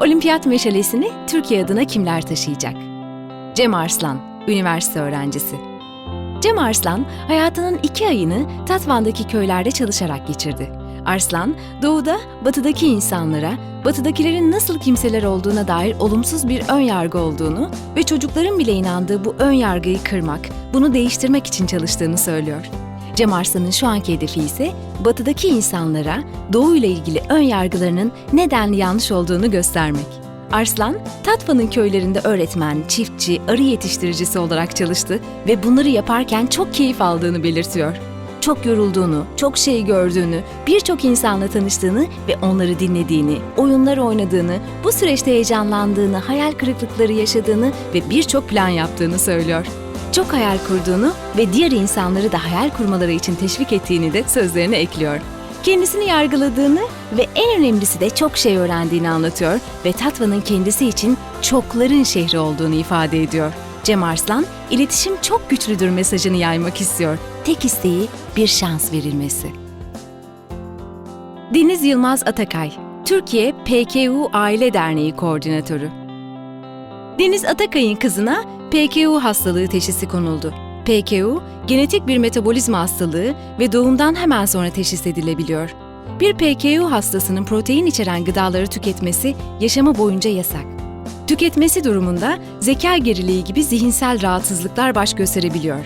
Olimpiyat meşalesini Türkiye adına kimler taşıyacak? Cem Arslan, üniversite öğrencisi. Cem Arslan, hayatının iki ayını Tatvan'daki köylerde çalışarak geçirdi. Arslan, doğuda batıdaki insanlara, batıdakilerin nasıl kimseler olduğuna dair olumsuz bir ön yargı olduğunu ve çocukların bile inandığı bu ön yargıyı kırmak, bunu değiştirmek için çalıştığını söylüyor. Cem Arslan'ın şu anki hedefi ise batıdaki insanlara doğu ile ilgili ön yargılarının nedenli yanlış olduğunu göstermek. Arslan, Tatvan'ın köylerinde öğretmen, çiftçi, arı yetiştiricisi olarak çalıştı ve bunları yaparken çok keyif aldığını belirtiyor. Çok yorulduğunu, çok şey gördüğünü, birçok insanla tanıştığını ve onları dinlediğini, oyunlar oynadığını, bu süreçte heyecanlandığını, hayal kırıklıkları yaşadığını ve birçok plan yaptığını söylüyor. Çok hayal kurduğunu ve diğer insanları da hayal kurmaları için teşvik ettiğini de sözlerine ekliyor. Kendisini yargıladığını ve en önemlisi de çok şey öğrendiğini anlatıyor ve Tatva'nın kendisi için çokların şehri olduğunu ifade ediyor. Cem Arslan, iletişim çok güçlüdür mesajını yaymak istiyor. Tek isteği bir şans verilmesi. Deniz Yılmaz Atakay, Türkiye PKU Aile Derneği Koordinatörü. Deniz Atakay'ın kızına PKU hastalığı teşhisi konuldu. PKU, genetik bir metabolizma hastalığı ve doğumdan hemen sonra teşhis edilebiliyor. Bir PKU hastasının protein içeren gıdaları tüketmesi yaşamı boyunca yasak. Tüketmesi durumunda zeka geriliği gibi zihinsel rahatsızlıklar baş gösterebiliyor.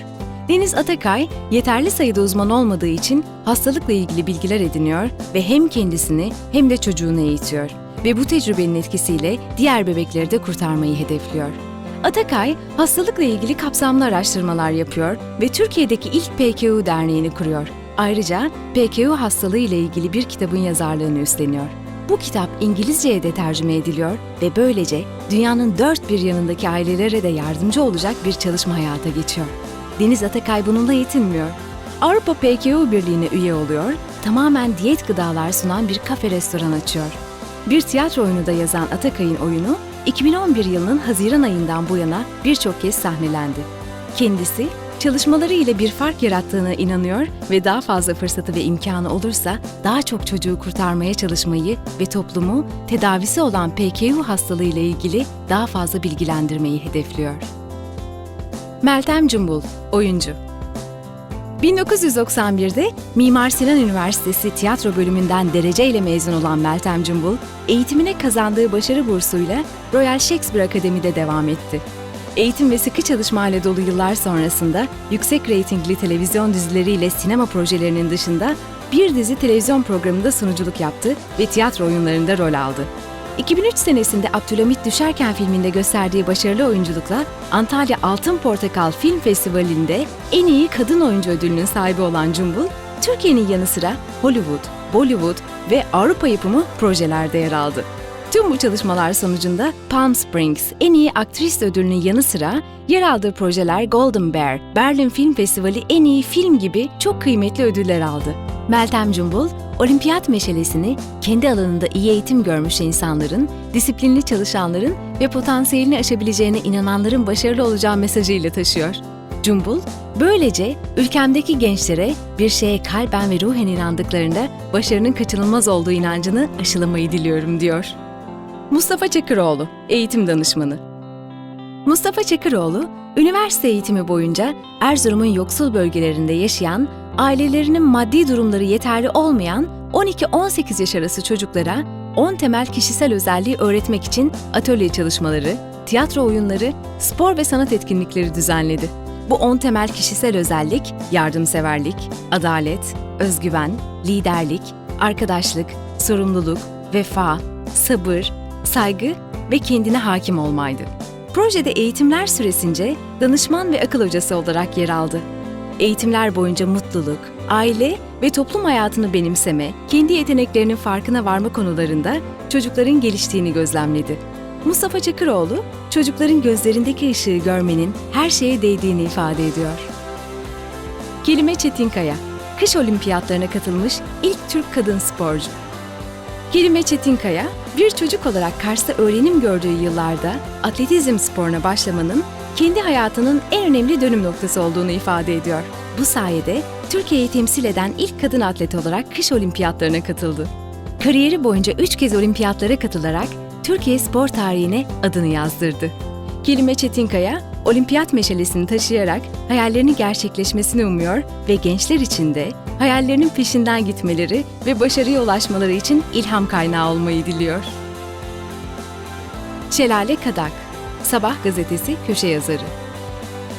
Deniz Atakay, yeterli sayıda uzman olmadığı için hastalıkla ilgili bilgiler ediniyor ve hem kendisini hem de çocuğunu eğitiyor. Ve bu tecrübenin etkisiyle diğer bebekleri de kurtarmayı hedefliyor. Atakay, hastalıkla ilgili kapsamlı araştırmalar yapıyor ve Türkiye'deki ilk PKU derneğini kuruyor. Ayrıca PKU hastalığı ile ilgili bir kitabın yazarlığını üstleniyor. Bu kitap İngilizceye de tercüme ediliyor ve böylece dünyanın dört bir yanındaki ailelere de yardımcı olacak bir çalışma hayata geçiyor. Deniz Atakay bununla yetinmiyor. Avrupa PKU Birliği'ne üye oluyor, tamamen diyet gıdalar sunan bir kafe restoran açıyor. Bir tiyatro oyunu da yazan Atakay'ın oyunu 2011 yılının Haziran ayından bu yana birçok kez sahnelendi. Kendisi çalışmaları ile bir fark yarattığına inanıyor ve daha fazla fırsatı ve imkanı olursa daha çok çocuğu kurtarmaya çalışmayı ve toplumu tedavisi olan PKU hastalığı ile ilgili daha fazla bilgilendirmeyi hedefliyor. Meltem Cumbul, oyuncu. 1991'de Mimar Sinan Üniversitesi tiyatro bölümünden dereceyle mezun olan Meltem Cumbul, eğitimine kazandığı başarı bursuyla Royal Shakespeare Akademi'de devam etti. Eğitim ve sıkı çalışmayla dolu yıllar sonrasında yüksek reytingli televizyon dizileriyle sinema projelerinin dışında bir dizi televizyon programında sunuculuk yaptı ve tiyatro oyunlarında rol aldı. 2003 senesinde Abdülhamit Düşerken filminde gösterdiği başarılı oyunculukla Antalya Altın Portakal Film Festivali'nde en iyi kadın oyuncu ödülünün sahibi olan Cumbul, Türkiye'nin yanı sıra Hollywood, Bollywood ve Avrupa yapımı projelerde yer aldı. Tüm bu çalışmalar sonucunda Palm Springs en iyi aktris ödülünün yanı sıra yer aldığı projeler Golden Bear, Berlin Film Festivali en iyi film gibi çok kıymetli ödüller aldı. Meltem Cumbul, olimpiyat meşalesini kendi alanında iyi eğitim görmüş insanların, disiplinli çalışanların ve potansiyelini aşabileceğine inananların başarılı olacağı mesajıyla taşıyor. Cumbul, böylece ülkemdeki gençlere bir şeye kalben ve ruhen inandıklarında başarının kaçınılmaz olduğu inancını aşılamayı diliyorum diyor. Mustafa Çakıroğlu, eğitim danışmanı. Mustafa Çakıroğlu, üniversite eğitimi boyunca Erzurum'un yoksul bölgelerinde yaşayan, ailelerinin maddi durumları yeterli olmayan 12-18 yaş arası çocuklara 10 temel kişisel özelliği öğretmek için atölye çalışmaları, tiyatro oyunları, spor ve sanat etkinlikleri düzenledi. Bu 10 temel kişisel özellik, yardımseverlik, adalet, özgüven, liderlik, arkadaşlık, sorumluluk, vefa, sabır, saygı ve kendine hakim olmaydı. Projede eğitimler süresince danışman ve akıl hocası olarak yer aldı. Eğitimler boyunca mutluluk, aile ve toplum hayatını benimseme, kendi yeteneklerinin farkına varma konularında çocukların geliştiğini gözlemledi. Mustafa Çakıroğlu, çocukların gözlerindeki ışığı görmenin her şeye değdiğini ifade ediyor. Kelime Çetinkaya, kış olimpiyatlarına katılmış ilk Türk kadın sporcu. Kelime Çetinkaya, bir çocuk olarak Kars'ta öğrenim gördüğü yıllarda atletizm sporuna başlamanın kendi hayatının en önemli dönüm noktası olduğunu ifade ediyor. Bu sayede Türkiye'yi temsil eden ilk kadın atlet olarak kış olimpiyatlarına katıldı. Kariyeri boyunca üç kez olimpiyatlara katılarak Türkiye spor tarihine adını yazdırdı. Kelime Çetinkaya, olimpiyat meşalesini taşıyarak hayallerinin gerçekleşmesini umuyor ve gençler için de hayallerinin peşinden gitmeleri ve başarıya ulaşmaları için ilham kaynağı olmayı diliyor. Şelale Kadak, Sabah gazetesi köşe yazarı.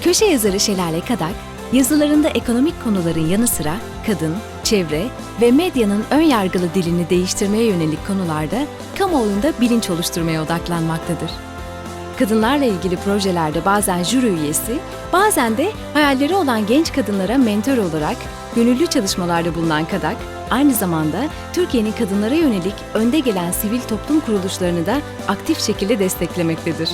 Köşe yazarı Şelale Kadak, yazılarında ekonomik konuların yanı sıra kadın, çevre ve medyanın ön yargılı dilini değiştirmeye yönelik konularda kamuoyunda bilinç oluşturmaya odaklanmaktadır. Kadınlarla ilgili projelerde bazen jüri üyesi, bazen de hayalleri olan genç kadınlara mentor olarak gönüllü çalışmalarda bulunan Kadak, aynı zamanda Türkiye'nin kadınlara yönelik önde gelen sivil toplum kuruluşlarını da aktif şekilde desteklemektedir.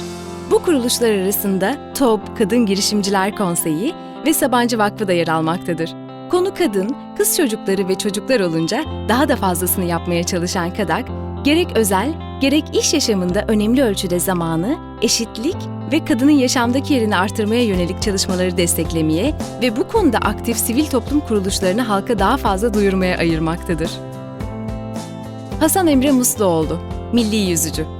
Bu kuruluşlar arasında TOB Kadın Girişimciler Konseyi ve Sabancı Vakfı da yer almaktadır. Konu kadın, kız çocukları ve çocuklar olunca daha da fazlasını yapmaya çalışan Kadak, gerek özel, gerek iş yaşamında önemli ölçüde zamanı, eşitlik ve kadının yaşamdaki yerini artırmaya yönelik çalışmaları desteklemeye ve bu konuda aktif sivil toplum kuruluşlarını halka daha fazla duyurmaya ayırmaktadır. Hasan Emre Musluoğlu, Milli Yüzücü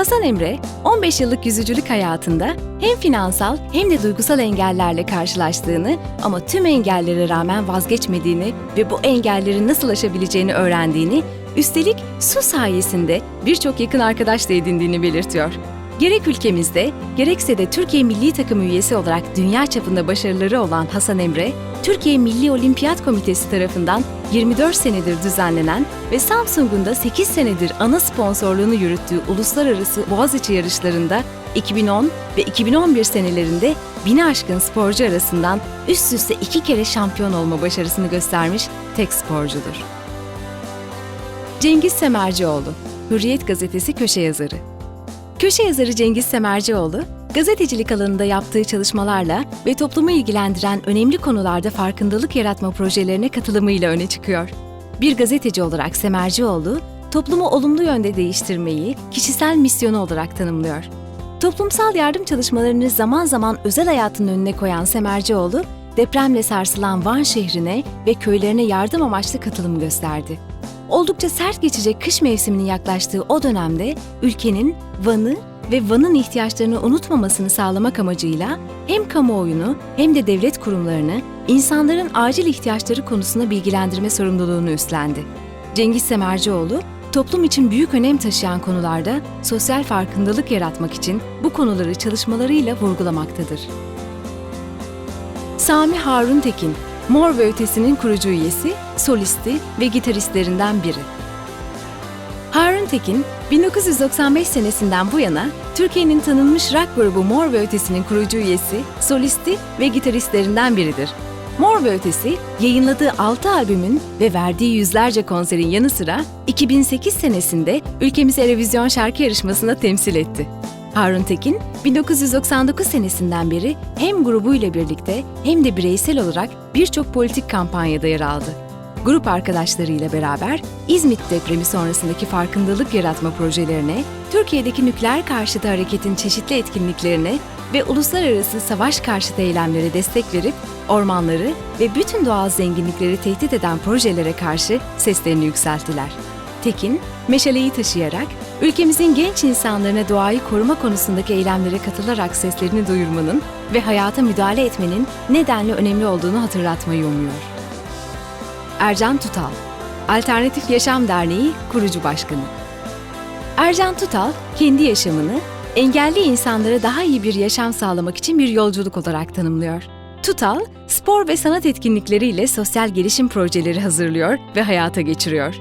Hasan Emre, 15 yıllık yüzücülük hayatında hem finansal hem de duygusal engellerle karşılaştığını ama tüm engellere rağmen vazgeçmediğini ve bu engelleri nasıl aşabileceğini öğrendiğini, üstelik su sayesinde birçok yakın arkadaş da edindiğini belirtiyor. Gerek ülkemizde, gerekse de Türkiye Milli Takım üyesi olarak dünya çapında başarıları olan Hasan Emre, Türkiye Milli Olimpiyat Komitesi tarafından 24 senedir düzenlenen ve Samsung'un da 8 senedir ana sponsorluğunu yürüttüğü uluslararası Boğaziçi yarışlarında 2010 ve 2011 senelerinde bini aşkın sporcu arasından üst üste iki kere şampiyon olma başarısını göstermiş tek sporcudur. Cengiz Semercioğlu, Hürriyet Gazetesi köşe yazarı. Köşe yazarı Cengiz Semercioğlu, gazetecilik alanında yaptığı çalışmalarla ve toplumu ilgilendiren önemli konularda farkındalık yaratma projelerine katılımıyla öne çıkıyor. Bir gazeteci olarak Semercioğlu, toplumu olumlu yönde değiştirmeyi kişisel misyonu olarak tanımlıyor. Toplumsal yardım çalışmalarını zaman zaman özel hayatın önüne koyan Semercioğlu, depremle sarsılan Van şehrine ve köylerine yardım amaçlı katılım gösterdi. Oldukça sert geçecek kış mevsiminin yaklaştığı o dönemde ülkenin Van'ı ve Van'ın ihtiyaçlarını unutmamasını sağlamak amacıyla hem kamuoyunu hem de devlet kurumlarını insanların acil ihtiyaçları konusunda bilgilendirme sorumluluğunu üstlendi. Cengiz Semercioğlu, toplum için büyük önem taşıyan konularda sosyal farkındalık yaratmak için bu konuları çalışmalarıyla vurgulamaktadır. Sami Harun Tekin, Mor ve Ötesi'nin kurucu üyesi, solisti ve gitaristlerinden biri. Harun Tekin, 1995 senesinden bu yana Türkiye'nin tanınmış rock grubu Mor ve Ötesi'nin kurucu üyesi, solisti ve gitaristlerinden biridir. Mor ve Ötesi, yayınladığı 6 albümün ve verdiği yüzlerce konserin yanı sıra 2008 senesinde ülkemizi Eurovision şarkı yarışmasında temsil etti. Harun Tekin, 1999 senesinden beri hem grubuyla birlikte hem de bireysel olarak birçok politik kampanyada yer aldı. Grup arkadaşlarıyla beraber İzmit depremi sonrasındaki farkındalık yaratma projelerine, Türkiye'deki nükleer karşıtı hareketin çeşitli etkinliklerine ve uluslararası savaş karşıtı eylemlere destek verip ormanları ve bütün doğal zenginlikleri tehdit eden projelere karşı seslerini yükselttiler. Tekin, meşaleyi taşıyarak ülkemizin genç insanlarına doğayı koruma konusundaki eylemlere katılarak seslerini duyurmanın ve hayata müdahale etmenin nedenli önemli olduğunu hatırlatmayı umuyor. Ercan Tutal, Alternatif Yaşam Derneği kurucu başkanı. Ercan Tutal, kendi yaşamını engelli insanlara daha iyi bir yaşam sağlamak için bir yolculuk olarak tanımlıyor. Tutal, spor ve sanat etkinlikleriyle sosyal gelişim projeleri hazırlıyor ve hayata geçiriyor.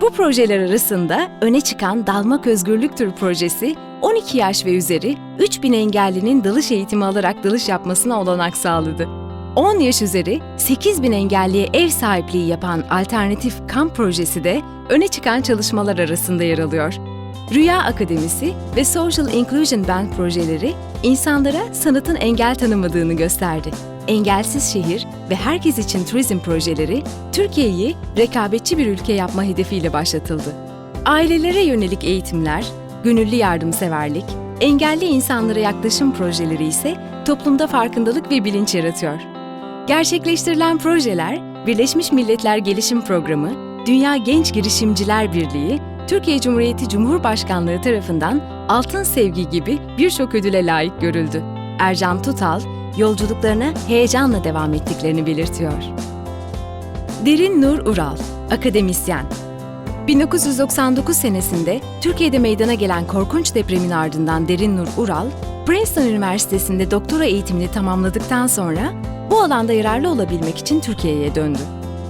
Bu projeler arasında öne çıkan Dalmak Özgürlüktür projesi, 12 yaş ve üzeri 3000 engellinin dalış eğitimi alarak dalış yapmasına olanak sağladı. 10 yaş üzeri 8 bin engelliye ev sahipliği yapan Alternatif Kamp projesi de öne çıkan çalışmalar arasında yer alıyor. Rüya Akademisi ve Social Inclusion Band projeleri insanlara sanatın engel tanımadığını gösterdi. Engelsiz şehir ve herkes için turizm projeleri Türkiye'yi rekabetçi bir ülke yapma hedefiyle başlatıldı. Ailelere yönelik eğitimler, gönüllü yardımseverlik, engelli insanlara yaklaşım projeleri ise toplumda farkındalık ve bilinç yaratıyor. Gerçekleştirilen projeler Birleşmiş Milletler Gelişim Programı, Dünya Genç Girişimciler Birliği, Türkiye Cumhuriyeti Cumhurbaşkanlığı tarafından Altın Sevgi gibi birçok ödüle layık görüldü. Ercan Tutal, yolculuklarına heyecanla devam ettiklerini belirtiyor. Derin Nur Ural, akademisyen. 1999 senesinde Türkiye'de meydana gelen korkunç depremin ardından Derin Nur Ural, Princeton Üniversitesi'nde doktora eğitimini tamamladıktan sonra bu alanda yararlı olabilmek için Türkiye'ye döndü.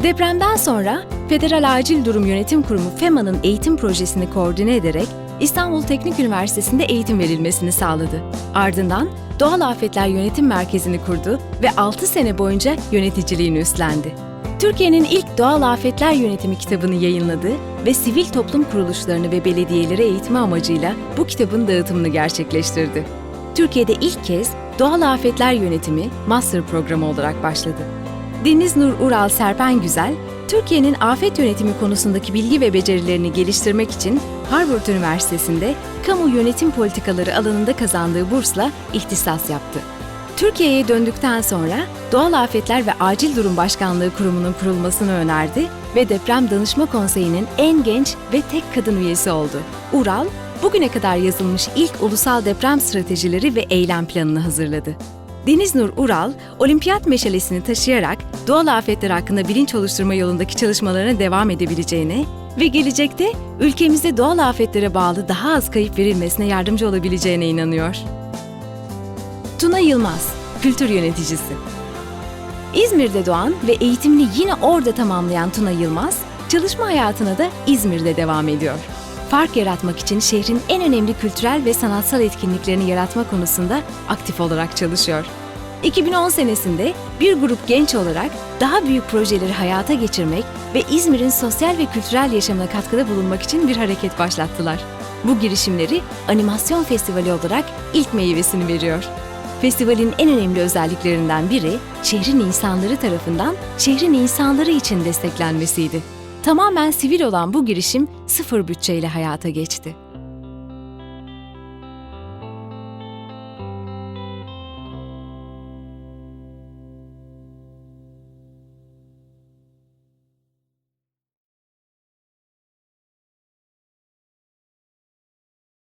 Depremden sonra Federal Acil Durum Yönetim Kurumu FEMA'nın eğitim projesini koordine ederek İstanbul Teknik Üniversitesi'nde eğitim verilmesini sağladı. Ardından Doğal Afetler Yönetim Merkezi'ni kurdu ve 6 sene boyunca yöneticiliğini üstlendi. Türkiye'nin ilk doğal afetler yönetimi kitabını yayınladı ve sivil toplum kuruluşlarını ve belediyeleri eğitme amacıyla bu kitabın dağıtımını gerçekleştirdi. Türkiye'de ilk kez doğal afetler yönetimi master programı olarak başladı. Deniz Nur Ural Serpen Güzel, Türkiye'nin afet yönetimi konusundaki bilgi ve becerilerini geliştirmek için Harvard Üniversitesi'nde kamu yönetim politikaları alanında kazandığı bursla ihtisas yaptı. Türkiye'ye döndükten sonra Doğal Afetler ve Acil Durum Başkanlığı Kurumu'nun kurulmasını önerdi ve Deprem Danışma Konseyi'nin en genç ve tek kadın üyesi oldu. Ural, bugüne kadar yazılmış ilk ulusal deprem stratejileri ve eylem planını hazırladı. Deniz Nur Ural, olimpiyat meşalesini taşıyarak doğal afetler hakkında bilinç oluşturma yolundaki çalışmalarına devam edebileceğine ve gelecekte ülkemizde doğal afetlere bağlı daha az kayıp verilmesine yardımcı olabileceğine inanıyor. Tuna Yılmaz, kültür yöneticisi. İzmir'de doğan ve eğitimini yine orada tamamlayan Tuna Yılmaz, çalışma hayatına da İzmir'de devam ediyor. Fark yaratmak için şehrin en önemli kültürel ve sanatsal etkinliklerini yaratma konusunda aktif olarak çalışıyor. 2010 senesinde bir grup genç olarak daha büyük projeleri hayata geçirmek ve İzmir'in sosyal ve kültürel yaşamına katkıda bulunmak için bir hareket başlattılar. Bu girişimleri animasyon festivali olarak ilk meyvesini veriyor. Festivalin en önemli özelliklerinden biri şehrin insanları tarafından şehrin insanları için desteklenmesiydi. Tamamen sivil olan bu girişim sıfır bütçeyle hayata geçti.